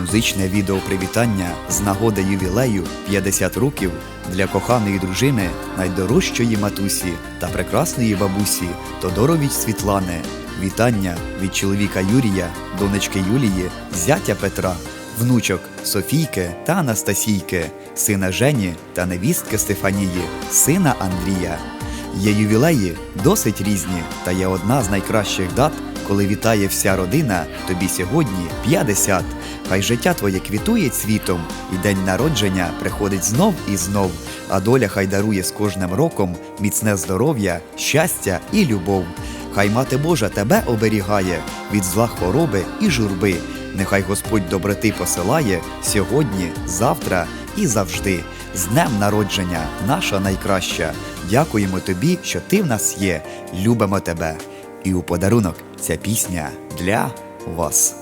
Музичне відео привітання з нагоди ювілею 50 років для коханої дружини, найдорожчої матусі та прекрасної бабусі Тодорович Світлани. Вітання від чоловіка Юрія, донечки Юлії, зятя Петра, внучок Софійки та Анастасійки, сина Жені та невістки Стефанії, сина Андрія. Є ювілеї досить різні, та є одна з найкращих дат, коли вітає вся родина, тобі сьогодні 50. Хай життя твоє квітує цвітом, і день народження приходить знов і знов, а доля хай дарує з кожним роком міцне здоров'я, щастя і любов. Хай мати Божа тебе оберігає від зла хвороби і журби. Нехай Господь доброти посилає сьогодні, завтра і завжди. З днем народження, наша найкраща. Дякуємо тобі, що ти в нас є. Любимо тебе. І у подарунок ця пісня для вас.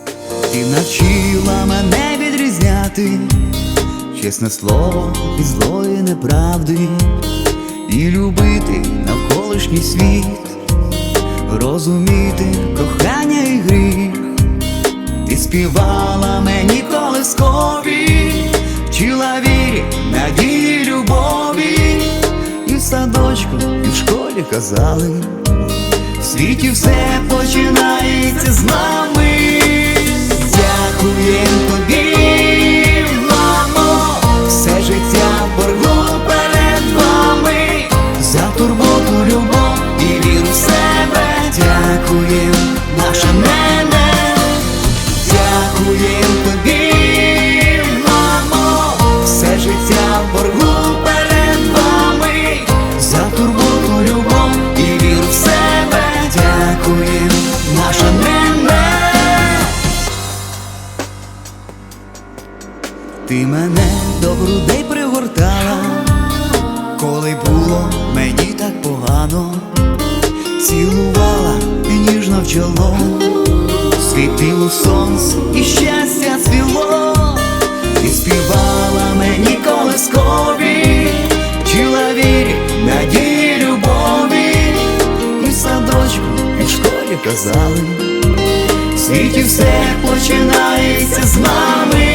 Ти навчила мене відрізняти чесне слово від злої неправди і любити навколишній світ, розуміти кохання і гріх. Ти співала мені колискові, вчила вірі, надії, любові, і в садочку, і в школі казали. Світі все починається з нами. Ти мене до грудей пригортала, коли було мені так погано, цілувала і ніжно в чоло, світило сонце і щастя цвіло, ти співала мені колискові, вчила вірі, надії, любові, і в садочку, і в школі казали. В світі все починається з нами.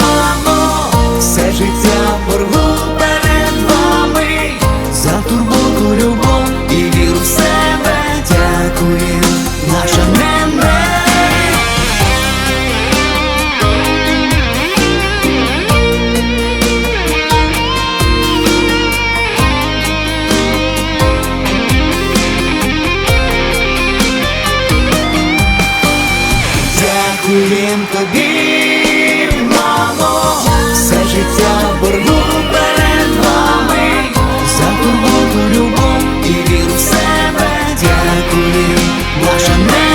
Мамо, все життя боргу перед вами, за турботу, любов і віру в себе. Дякуєм, наша. Дякуєм тобі, 我说